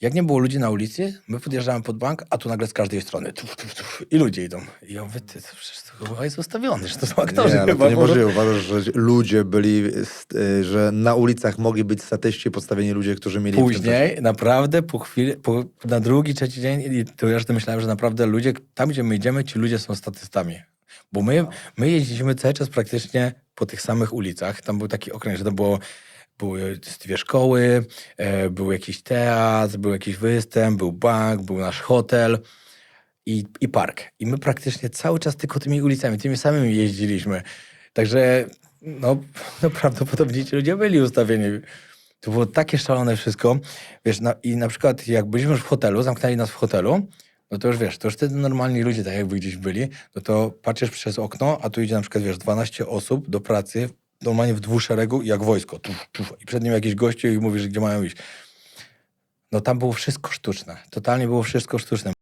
Jak nie było ludzi na ulicy, my podjeżdżamy pod bank, a tu nagle z każdej strony tuf, tuf, tuf, i ludzie idą. I ja mówię, ty, to przecież to chyba jest ustawiony, że to są aktorzy Nie, ale chyba. to nie możliwe. Uważasz, że ludzie byli, y, że na ulicach mogli być statyści postawieni ludzie, którzy mieli... Później, naprawdę, po chwili, po, na drugi, trzeci dzień, i to już myślałem, że naprawdę ludzie, tam gdzie my idziemy, ci ludzie są statystami. Bo my, my jeździliśmy cały czas praktycznie po tych samych ulicach. Tam był taki okręg, że to było, były dwie szkoły, e, był jakiś teatr, był jakiś występ, był bank, był nasz hotel i, i park. I my praktycznie cały czas tylko tymi ulicami, tymi samymi jeździliśmy. Także no, no prawdopodobnie ci ludzie byli ustawieni. To było takie szalone wszystko. Wiesz, na, i na przykład jak byliśmy już w hotelu, zamknęli nas w hotelu, no to już wiesz, to już wtedy normalni ludzie, tak jakby gdzieś byli, no to patrzysz przez okno, a tu idzie na przykład, wiesz, 12 osób do pracy, normalnie w dwóch szeregu, jak wojsko. Tuf, tuf, I przed nim jakiś gościu i mówisz, gdzie mają iść. No tam było wszystko sztuczne. Totalnie było wszystko sztuczne.